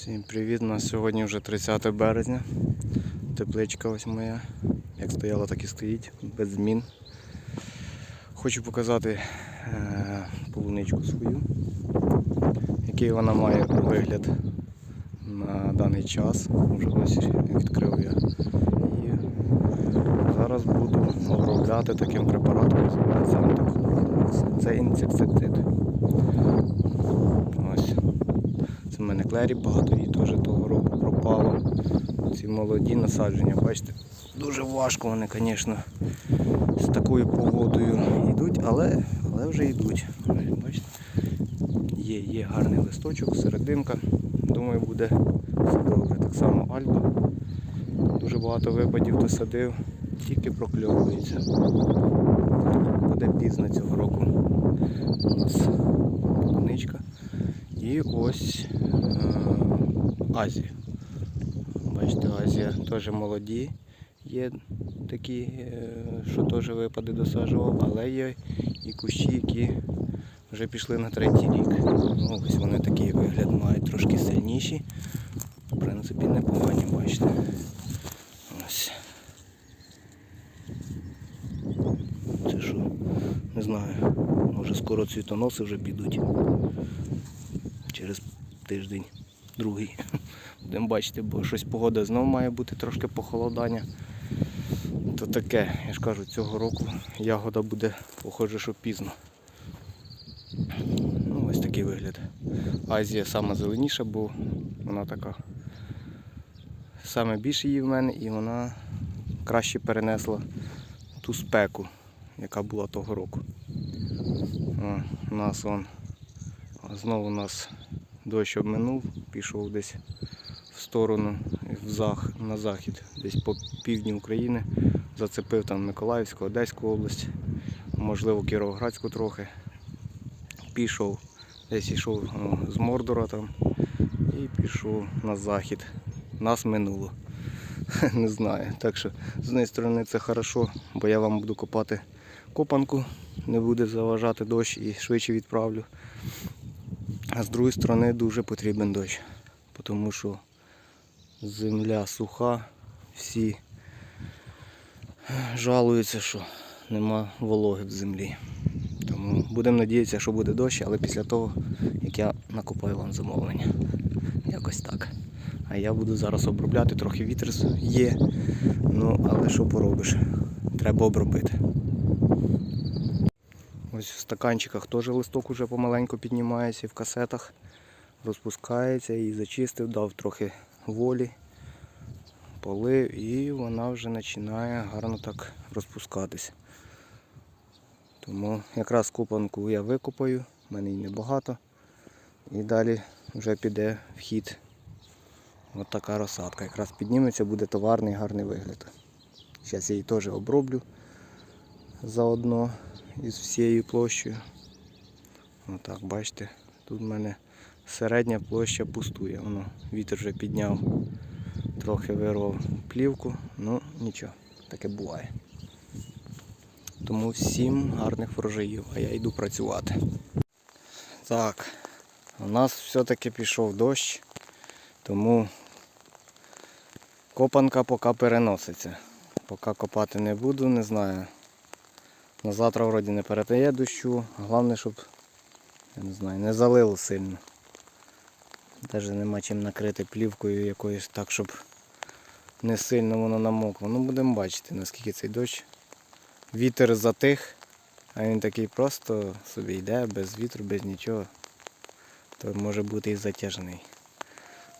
Всім привіт! У нас сьогодні вже 30 березня. Тепличка ось моя. Як стояла, так і стоїть, без змін. Хочу показати е, полуничку свою, який вона має вигляд на даний час. Вже ось відкрив я її. Зараз буду обробляти таким препаратом, називається антиколорекс. Це інсектицид. Ось. Це в мене клері багато і теж того року пропало. Ці молоді насадження, бачите, дуже важко вони, звісно, з такою погодою йдуть, але, але вже йдуть. Бачите, є, є гарний листочок, серединка. Думаю, буде добре. Так само Альдо. Дуже багато випадів хто садив, тільки прокльовується. Буде пізно цього року. У нас полуничка. І ось е, Азія. Бачите, Азія теж молоді. Є такі, е, що теж випади досаджував, але є і кущі, які вже пішли на третій рік. Ну, ось вони такий вигляд мають трошки сильніші. В принципі, непогані, бачите. Ось. Це що? Не знаю. Може скоро цвітоноси вже підуть через тиждень, другий. Будемо бачити, бо щось погода знову має бути трошки похолодання. То таке, я ж кажу, цього року ягода буде, похоже, що пізно. Ну, ось такий вигляд. Азія сама зеленіша, бо вона така. Саме більше її в мене і вона краще перенесла ту спеку, яка була того року. О, у нас он Знову у нас дощ обминув, пішов десь в сторону, в зах, на захід, десь по півдні України. Зацепив там Миколаївську, Одеську область, можливо Кіровоградську трохи. Пішов, десь йшов ну, з Мордора там і пішов на захід. Нас минуло. Не знаю. Так що з однієї сторони це хорошо, бо я вам буду копати копанку, не буде заважати дощ і швидше відправлю. А з другої сторони дуже потрібен дощ, тому що земля суха, всі жалуються, що нема вологи в землі. Тому будемо надіятися, що буде дощ, але після того, як я накопаю вам замовлення. Якось так. А я буду зараз обробляти, трохи вітер є, ну але що поробиш? Треба обробити. Ось в стаканчиках теж листок уже помаленьку піднімається і в касетах розпускається і зачистив, дав трохи волі, полив і вона вже починає гарно так розпускатися. Тому якраз купанку я викопаю, в мене її небагато. І далі вже піде в хід. Ось така розсадка. Якраз підніметься, буде товарний гарний вигляд. Зараз я її теж оброблю заодно із всією площею. Отак, бачите, тут в мене середня площа пустує. Воно вітер вже підняв, трохи вирвав плівку, ну нічого, таке буває. Тому всім гарних врожаїв, а я йду працювати. Так, у нас все-таки пішов дощ, тому копанка поки переноситься. Поки копати не буду, не знаю. На завтра вроді не передає дощу. Головне, щоб я не знаю, не залило сильно. Навіть нема чим накрити плівкою якоюсь так, щоб не сильно воно намокло. Ну будемо бачити, наскільки цей дощ. Вітер затих, а він такий просто собі йде, без вітру, без нічого. То може бути і затяжний.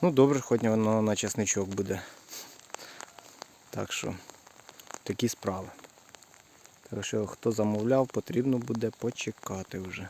Ну добре, хоч воно на часничок буде. Так що такі справи. Так що хто замовляв, потрібно буде почекати вже.